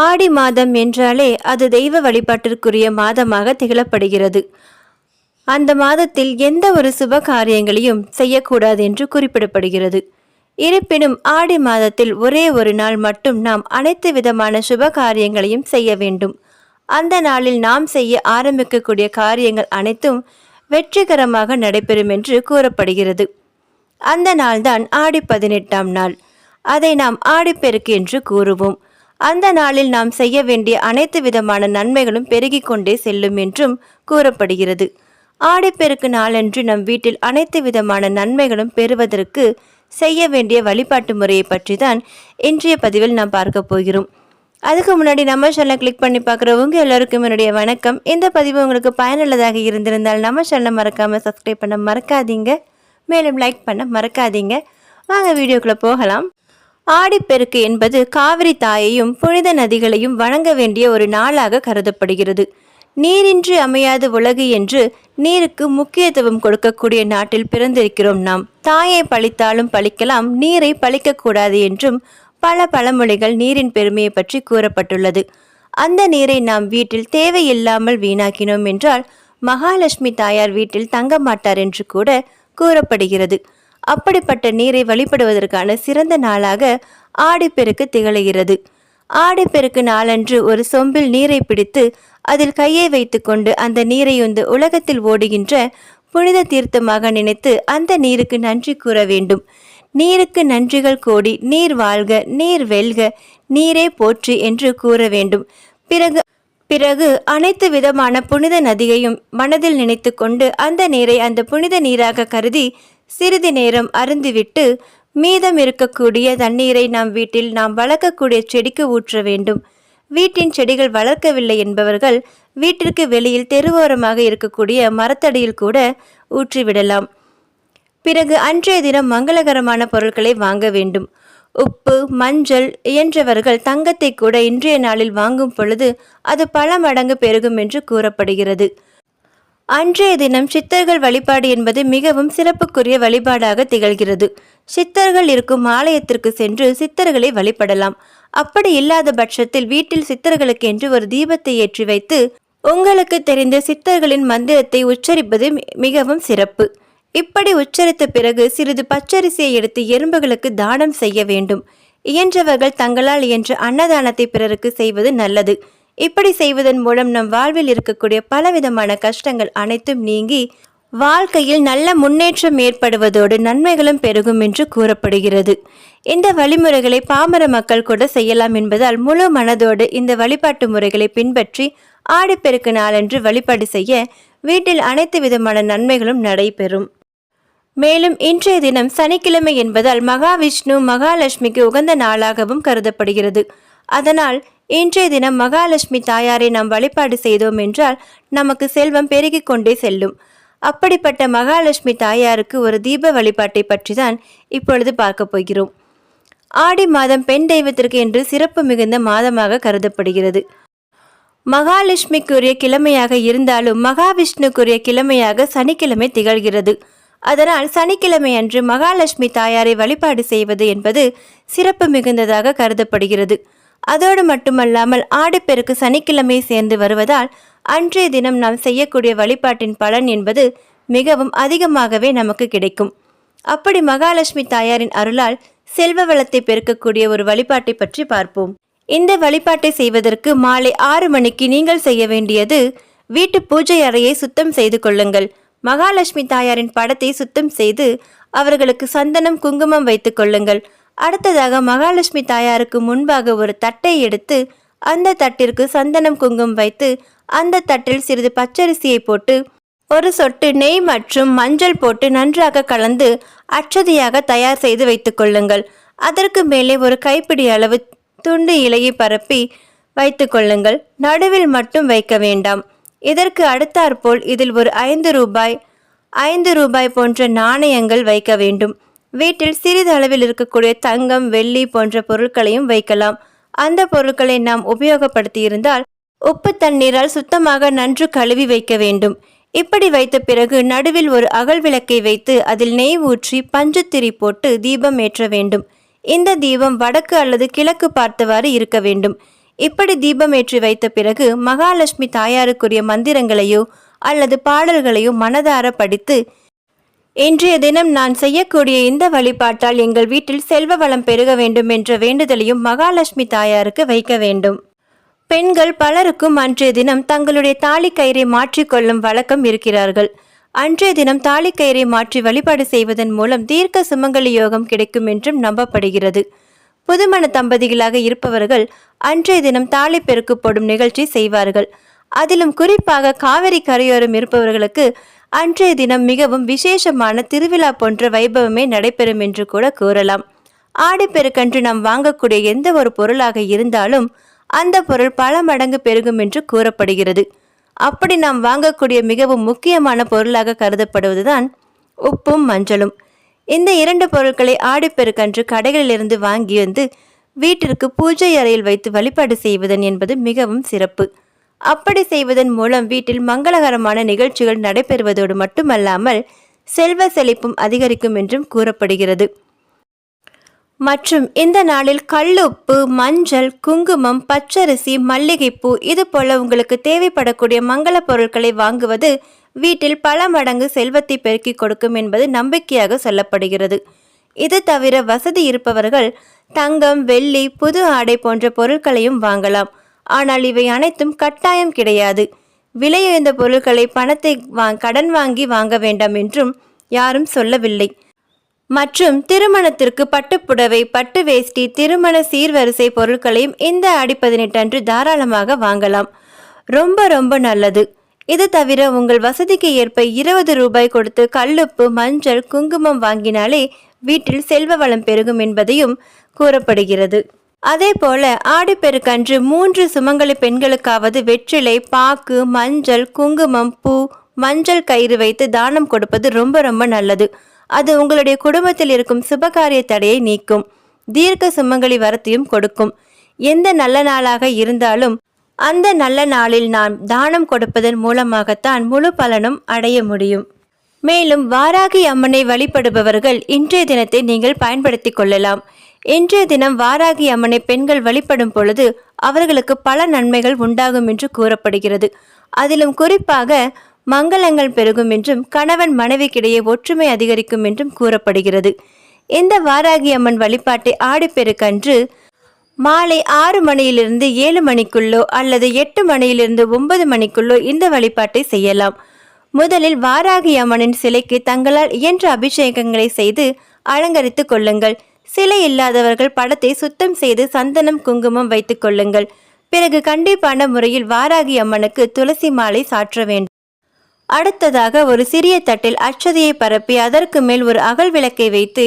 ஆடி மாதம் என்றாலே அது தெய்வ வழிபாட்டிற்குரிய மாதமாக திகழப்படுகிறது. அந்த மாதத்தில் எந்த ஒரு சுப காரியங்களையும் செய்யக்கூடாது என்று குறிப்பிடப்படுகிறது. இருப்பினும் ஆடி மாதத்தில் ஒரே ஒரு நாள் மட்டும் நாம் அனைத்து விதமான சுப காரியங்களையும் செய்ய வேண்டும். அந்த நாளில் நாம் செய்ய ஆரம்பிக்கக்கூடிய காரியங்கள் அனைத்தும் வெற்றிகரமாக நடைபெறும் என்று கூறப்படுகிறது. அந்த நாள்தான் ஆடி பதினெட்டாம் நாள். அதை நாம் ஆடிப்பெருக்கு என்று கூறுவோம். அந்த நாளில் நாம் செய்ய வேண்டிய அனைத்து விதமான நன்மைகளும் பெருகிக் கொண்டே செல்லும் என்றும் கூறப்படுகிறது. ஆடிப்பெருக்கு நாளன்று நம் வீட்டில் அனைத்து விதமான நன்மைகளும் பெறுவதற்கு செய்ய வேண்டிய வழிபாட்டு முறையை பற்றி தான் இன்றைய பதிவில் நாம் பார்க்க போகிறோம். அதுக்கு முன்னாடி நம்ம சேனலை கிளிக் பண்ணி பார்க்குறவங்க எல்லாருக்கும் என்னுடைய வணக்கம். இந்த பதிவு உங்களுக்கு பயனுள்ளதாக இருந்திருந்தால் நம்ம சேனலை மறக்காமல் சப்ஸ்கிரைப் பண்ண மறக்காதீங்க. மேலும் லைக் பண்ண மறக்காதீங்க. வாங்க வீடியோக்குள்ளே போகலாம். ஆடிப்பெருக்கு என்பது காவிரி தாயையும் புனித நதிகளையும் வணங்க வேண்டிய ஒரு நாளாக கருதப்படுகிறது. நீரின்றி அமையாது உலகு என்று நீருக்கு முக்கியத்துவம் கொடுக்கக்கூடிய நாட்டில் பிறந்திருக்கிறோம் நாம். தாயை பழித்தாலும் பழிக்கலாம் நீரை பழிக்கக்கூடாது என்றும் பல பழமொழிகள் நீரின் பெருமையை பற்றி கூறப்பட்டுள்ளது. அந்த நீரை நாம் வீட்டில் தேவையில்லாமல் வீணாக்கினோம் என்றால் மகாலட்சுமி தாயார் வீட்டில் தங்க மாட்டார் என்று கூட கூறப்படுகிறது. அப்படிப்பட்ட நீரை வழிபடுவதற்கான சிறந்த நாளாக ஆடிப்பெருக்கு திகழ்கிறது. ஆடிப்பெருக்கு நாளன்று ஒரு சொம்பில் நீரை பிடித்து அதில் கையை வைத்துக்கொண்டு அந்த நீரை உந்து உலகத்தில் ஓடுகின்ற புனித தீர்த்தமாக நினைத்து அந்த நீருக்கு நன்றி கூற வேண்டும். நீருக்கு நன்றிகள் கோடி நீர் வாழ்க நீர் வெல்க நீரே போற்றி என்று கூற வேண்டும். பிறகு பிறகு அனைத்து விதமான புனித நதியையும் மனதில் நினைத்து கொண்டு அந்த நீரை அந்த புனித நீராக கருதி சிறிது நேரம் அருந்துவிட்டு மீதம் இருக்கக்கூடிய தண்ணீரை நாம் வீட்டில் நாம் வளர்க்கக்கூடிய செடிக்கு ஊற்ற வேண்டும். வீட்டின் செடிகள் வளர்க்கவில்லை என்பவர்கள் வீட்டிற்கு வெளியில் தெருவோரமாக இருக்கக்கூடிய மரத்தடியில் கூட ஊற்றிவிடலாம். பிறகு அன்றைய தினம் மங்களகரமான பொருட்களை வாங்க வேண்டும். உப்பு மஞ்சள் இயன்றவர்கள் தங்கத்தை கூட இன்றைய நாளில் வாங்கும் பொழுது அது பல மடங்கு பெருகும் என்று கூறப்படுகிறது. அன்றைய தினம் சித்தர்கள் வழிபாடு என்பது மிகவும் சிறப்புக்குரிய வழிபாடாக திகழ்கிறது. சித்தர்கள் இருக்கும் ஆலயத்திற்கு சென்று சித்தர்களை வழிபடலாம். அப்படி இல்லாத பட்சத்தில் வீட்டில் சித்தர்களுக்கு என்று ஒரு தீபத்தை ஏற்றி வைத்து உங்களுக்கு தெரிந்த சித்தர்களின் மந்திரத்தை உச்சரிப்பது மிகவும் சிறப்பு. இப்படி உச்சரித்த பிறகு சிறிது பச்சரிசியை எடுத்து எறும்புகளுக்கு தானம் செய்ய வேண்டும். இயன்றவர்கள் தங்களால் இயன்ற அன்னதானத்தை பிறருக்கு செய்வது நல்லது. இப்படி செய்வதன் மூலம் நம் வாழ்வில் இருக்கக்கூடிய பலவிதமான கஷ்டங்கள் அனைத்தும் நீங்கி வாழ்க்கையில் நல்ல முன்னேற்றம் ஏற்படுவதோடு நன்மைகளும் பெருகும் என்று கூறப்படுகிறது. இந்த வழிமுறைகளை பாமர மக்கள் கூட செய்யலாம் என்பதால் முழு மனதோடு இந்த வழிபாட்டு முறைகளை பின்பற்றி ஆடிப்பெருக்கு நாளன்று வழிபாடு செய்ய வீட்டில் அனைத்து விதமான நன்மைகளும் நடைபெறும். மேலும் இன்றைய தினம் சனிக்கிழமை என்பதால் மகாவிஷ்ணு மகாலட்சுமிக்கு உகந்த நாளாகவும் கருதப்படுகிறது. அதனால் இன்றைய தினம் மகாலட்சுமி தாயாரை நாம் வழிபாடு செய்தோம் என்றால் நமக்கு செல்வம் பெருகிக் கொண்டே செல்லும். அப்படிப்பட்ட மகாலட்சுமி தாயாருக்கு ஒரு தீப வழிபாட்டை பற்றி தான் இப்பொழுது பார்க்க போகிறோம். ஆடி மாதம் பெண் தெய்வத்திற்கு என்று சிறப்பு மிகுந்த மாதமாக கருதப்படுகிறது. மகாலட்சுமிக்குரிய கிழமையாக இருந்தாலும் மகாவிஷ்ணுக்குரிய கிழமையாக சனிக்கிழமை திகழ்கிறது. அதனால் சனிக்கிழமை அன்று மகாலட்சுமி தாயாரை வழிபாடு செய்வது என்பது சிறப்பு மிகுந்ததாக கருதப்படுகிறது. அதோடு மட்டுமல்லாமல் ஆடிப்பெருக்கு சனிக்கிழமை சேர்ந்து வருவதால் அன்றைய தினம் நாம் செய்யக்கூடிய வழிபாட்டின் பலன் என்பது மிகவும் அதிகமாகவே நமக்கு கிடைக்கும். அப்படி மகாலட்சுமி தாயாரின் அருளால் செல்வ வளத்தை பெருக்கக்கூடிய ஒரு வழிபாட்டை பற்றி பார்ப்போம். இந்த வழிபாட்டை செய்வதற்கு மாலை ஆறு மணிக்கு நீங்கள் செய்ய வேண்டியது வீட்டு பூஜை அறையை சுத்தம் செய்து கொள்ளுங்கள். மகாலட்சுமி தாயாரின் படத்தை சுத்தம் செய்து அவர்களுக்கு சந்தனம் குங்குமம் வைத்துக் கொள்ளுங்கள். அடுத்ததாக மகாலட்சுமி தாயாருக்கு முன்பாக ஒரு தட்டை எடுத்து அந்த தட்டிற்கு சந்தனம் குங்குமம் வைத்து அந்த தட்டில் சிறிது பச்சரிசியை போட்டு ஒரு சொட்டு நெய் மற்றும் மஞ்சள் போட்டு நன்றாக கலந்து அச்சதியாக தயார் செய்து வைத்துக்கொள்ளுங்கள் அதற்கு மேலே ஒரு கைப்பிடி அளவு துண்டு இலையை பரப்பி வைத்துக்கொள்ளுங்கள் நடுவில் மட்டும் வைக்க வேண்டாம். இதற்கு அடுத்தாற்போல் இதில் ஒரு ஐந்து ரூபாய் ஐந்து ரூபாய் போன்ற நாணயங்கள் வைக்க வேண்டும். வீட்டில் சிறிது அளவில் இருக்கக்கூடிய தங்கம் வெள்ளி போன்ற பொருட்களையும் வைக்கலாம். அந்த பொருட்களை நாம் உபயோகப்படுத்தி இருந்தால் உப்பு தண்ணீரால் சுத்தமாக நன்று கழுவி வைக்க வேண்டும். இப்படி வைத்த பிறகு நடுவில் ஒரு அகல் விளக்கை வைத்து அதில் நெய் ஊற்றி பஞ்சுத்திரி போட்டு தீபம் ஏற்ற வேண்டும். இந்த தீபம் வடக்கு அல்லது கிழக்கு பார்த்தவாறு இருக்க வேண்டும். இப்படி தீபம் ஏற்றி வைத்த பிறகு மகாலட்சுமி தாயாருக்குரிய மந்திரங்களையோ அல்லது பாடல்களையோ மனதார படித்து இன்றைய தினம் நான் செய்யக்கூடிய இந்த வழிபாட்டால் எங்கள் வீட்டில் செல்வ வளம் பெருக வேண்டும் என்ற வேண்டுதலையும் மகாலட்சுமி தாயாருக்கு வைக்க வேண்டும். பெண்கள் பலருக்கும் அன்றைய தினம் தங்களுடைய தாலி கயிறை மாற்றிக்கொள்ளும் வழக்கம் இருக்கிறார்கள். அன்றைய தினம் தாலி கயிறை மாற்றி வழிபாடு செய்வதன் மூலம் தீர்க்க சுமங்கலி யோகம் கிடைக்கும் என்றும் நம்பப்படுகிறது. புதுமண தம்பதிகளாக இருப்பவர்கள் அன்றைய தினம் தாலி பெருக்கு போடும் நிகழ்ச்சி செய்வார்கள். அதிலும் குறிப்பாக காவிரி கரையோரம் இருப்பவர்களுக்கு அன்றைய தினம் மிகவும் விசேஷமான திருவிழா போன்ற வைபவமே நடைபெறும் என்று கூட கூறலாம். ஆடிப்பெருக்கன்று நாம் வாங்கக்கூடிய எந்த ஒரு பொருளாக இருந்தாலும் அந்த பொருள் பல மடங்கு பெருகும் என்று கூறப்படுகிறது. அப்படி நாம் வாங்கக்கூடிய மிகவும் முக்கியமான பொருளாக கருதப்படுவதுதான் உப்பும் மஞ்சளும். இந்த இரண்டு பொருட்களை ஆடிப்பெருக்கன்று கடைகளிலிருந்து வாங்கி வந்து வீட்டிற்கு பூஜை அறையில் வைத்து வழிபாடு செய்வதன் என்பது மிகவும் சிறப்பு. அப்படி செய்வதன் மூலம் வீட்டில் மங்களகரமான நிகழ்ச்சிகள் நடைபெறுவதோடு மட்டுமல்லாமல் செல்வ செழிப்பும் அதிகரிக்கும் என்றும் கூறப்படுகிறது. மற்றும் இந்த நாளில் கல்லுப்பு மஞ்சள் குங்குமம் பச்சரிசி மல்லிகைப்பூ இது போல உங்களுக்கு தேவைப்படக்கூடிய மங்கள பொருட்களை வாங்குவது வீட்டில் பல மடங்கு செல்வத்தை பெருக்கிக் கொடுக்கும் என்பது நம்பிக்கையாக சொல்லப்படுகிறது. இது தவிர வசதி இருப்பவர்கள் தங்கம் வெள்ளி புது ஆடை போன்ற பொருட்களையும் வாங்கலாம். ஆனால் இவை அனைத்தும் கட்டாயம் கிடையாது. விலையுயர்ந்த பொருட்களை பணத்தை வா கடன் வாங்கி வாங்க வேண்டாம் என்றும் யாரும் சொல்லவில்லை. மற்றும் திருமணத்திற்கு பட்டுப்புடவை பட்டு வேஷ்டி திருமண சீர்வரிசை பொருட்களையும் இந்த அடிப்பதினெட்டு அன்று தாராளமாக வாங்கலாம். ரொம்ப ரொம்ப நல்லது. இது தவிர உங்கள் வசதிக்கு ஏற்ப இருபது ரூபாய் கொடுத்து கல்லுப்பு மஞ்சள் குங்குமம் வாங்கினாலே வீட்டில் செல்வ வளம் பெருகும் என்பதையும் கூறப்படுகிறது. அதே போல ஆடிப்பெருக்கன்று மூன்று சுமங்கலி பெண்களுக்காவது வெற்றிலை பாக்கு மஞ்சள் குங்குமம் பூ மஞ்சள் கயிறு வைத்து தானம் கொடுப்பது ரொம்ப ரொம்ப நல்லது. அது உங்களுடைய குடும்பத்தில் இருக்கும் சுபகாரிய தடையை நீக்கும். தீர்க்க சுமங்கலி வரத்தையும் கொடுக்கும். எந்த நல்ல நாளாக இருந்தாலும் அந்த நல்ல நாளில் நாம் தானம் கொடுப்பதன் மூலமாகத்தான் முழு பலனும் அடைய முடியும். மேலும் வாராகி அம்மனை வழிபடுபவர்கள் இன்றைய தினத்தை நீங்கள் பயன்படுத்திக் கொள்ளலாம். இன்றைய தினம் வாராகி அம்மனை பெண்கள் வழிபடும் பொழுது அவர்களுக்கு பல நன்மைகள் உண்டாகும் என்று கூறப்படுகிறது. அதிலும் குறிப்பாக மங்களங்கள் பெருகும் என்றும் கணவன் மனைவிக்கிடையே ஒற்றுமை அதிகரிக்கும் என்றும் கூறப்படுகிறது. இந்த வாராகி அம்மன் வழிபாட்டை ஆடிப்பெருக்கன்று மாலை ஆறு மணியிலிருந்து ஏழு மணிக்குள்ளோ அல்லது எட்டு மணியிலிருந்து ஒன்பது மணிக்குள்ளோ இந்த வழிபாட்டை செய்யலாம். முதலில் வாராகி அம்மனின் சிலைக்கு தங்களால் இயன்ற அபிஷேகங்களை செய்து அலங்கரித்து கொள்ளுங்கள். சிலை இல்லாதவர்கள் படத்தை சுத்தம் செய்து சந்தனம் குங்குமம் வைத்துக் கொள்ளுங்கள். பிறகு கண்டிப்பான முறையில் வாராகி அம்மனுக்கு துளசி மாலை சாற்ற வேண்டும். அடுத்ததாக ஒரு சிறிய தட்டில் அச்சதையை பரப்பி அதற்கு மேல் ஒரு அகல் விளக்கை வைத்து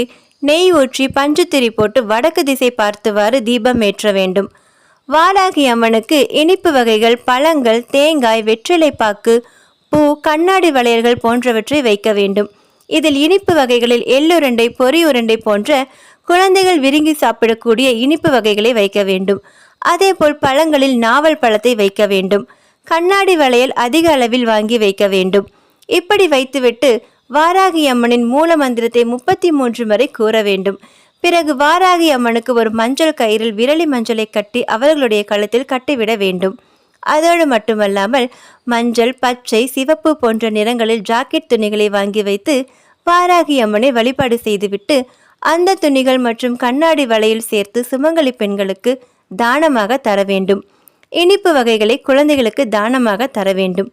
நெய் ஊற்றி பஞ்சுத்திரி போட்டு வடக்கு திசை பார்த்துவாறு தீபம் ஏற்ற வேண்டும். வாராகி அம்மனுக்கு இனிப்பு வகைகள் பழங்கள் தேங்காய் வெற்றிலைப்பாக்கு பூ கண்ணாடி வளையல்கள் போன்றவற்றை வைக்க வேண்டும். இதில் இனிப்பு வகைகளில் எள்ளுருண்டை பொறி உருண்டை போன்ற குழந்தைகள் விரும்பி சாப்பிடக்கூடிய இனிப்பு வகைகளை வைக்க வேண்டும். அதேபோல் பழங்களில் நாவல் பழத்தை வைக்க வேண்டும். கண்ணாடி வளையல் அதிக அளவில் வாங்கி வைக்க வேண்டும். இப்படி வைத்துவிட்டு வாராகி அம்மனின் மூல மந்திரத்தை முப்பத்தி மூன்று வரை கூற வேண்டும். பிறகு வாராகி அம்மனுக்கு ஒரு மஞ்சள் கயிறில் விரலி மஞ்சளை கட்டி அவர்களுடைய கழுத்தில் கட்டிவிட வேண்டும். அதோடு மட்டுமல்லாமல் மஞ்சள் பச்சை சிவப்பு போன்ற நிறங்களில் ஜாக்கெட் துணிகளை வாங்கி வைத்து வாராகி அம்மனை வழிபாடு செய்துவிட்டு அந்த துணிகள் மற்றும் கண்ணாடி வலையில் சேர்த்து சுமங்கலி பெண்களுக்கு தானமாக தர வேண்டும். இனிப்பு வகைகளை குழந்தைகளுக்கு தானமாக தர வேண்டும்.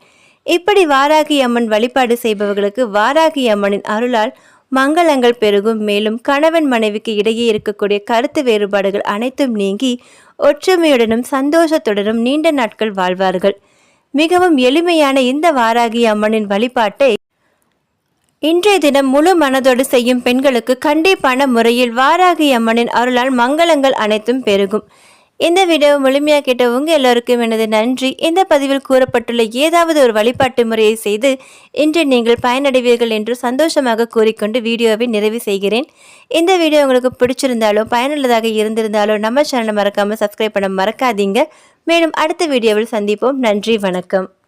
இப்படி வாராகி அம்மன் வழிபாடு செய்பவர்களுக்கு வாராகி அம்மனின் அருளால் மங்களங்கள் பெருகும். மேலும் கணவன் மனைவிக்கு இடையே இருக்கக்கூடிய கருத்து வேறுபாடுகள் அனைத்தும் நீங்கி ஒற்றுமையுடனும் சந்தோஷத்துடனும் நீண்ட நாட்கள் வாழ்வார்கள். மிகவும் எளிமையான இந்த வாராகி அம்மனின் வழிபாட்டை இன்றைய தினம் முழு மனதோடு செய்யும் பெண்களுக்கு கண்டிப்பான முறையில் வாராகி அம்மனின் அருளால் மங்களங்கள் அனைத்தும் பெருகும். இந்த வீடியோ முழுமையாக கேட்ட உங்கள் எல்லோருக்கும் எனது நன்றி. இந்த பதிவில் கூறப்பட்டுள்ள ஏதாவது ஒரு வழிபாட்டு முறையை செய்து இன்று நீங்கள் பயனடைவீர்கள் என்று சந்தோஷமாக கூறிக்கொண்டு வீடியோவை நிறைவு செய்கிறேன். இந்த வீடியோ உங்களுக்கு பிடிச்சிருந்தாலோ பயனுள்ளதாக இருந்திருந்தாலோ நம்ம சேனலை மறக்காமல் சப்ஸ்கிரைப் பண்ண மறக்காதீங்க. மேலும் அடுத்த வீடியோவில் சந்திப்போம். நன்றி வணக்கம்.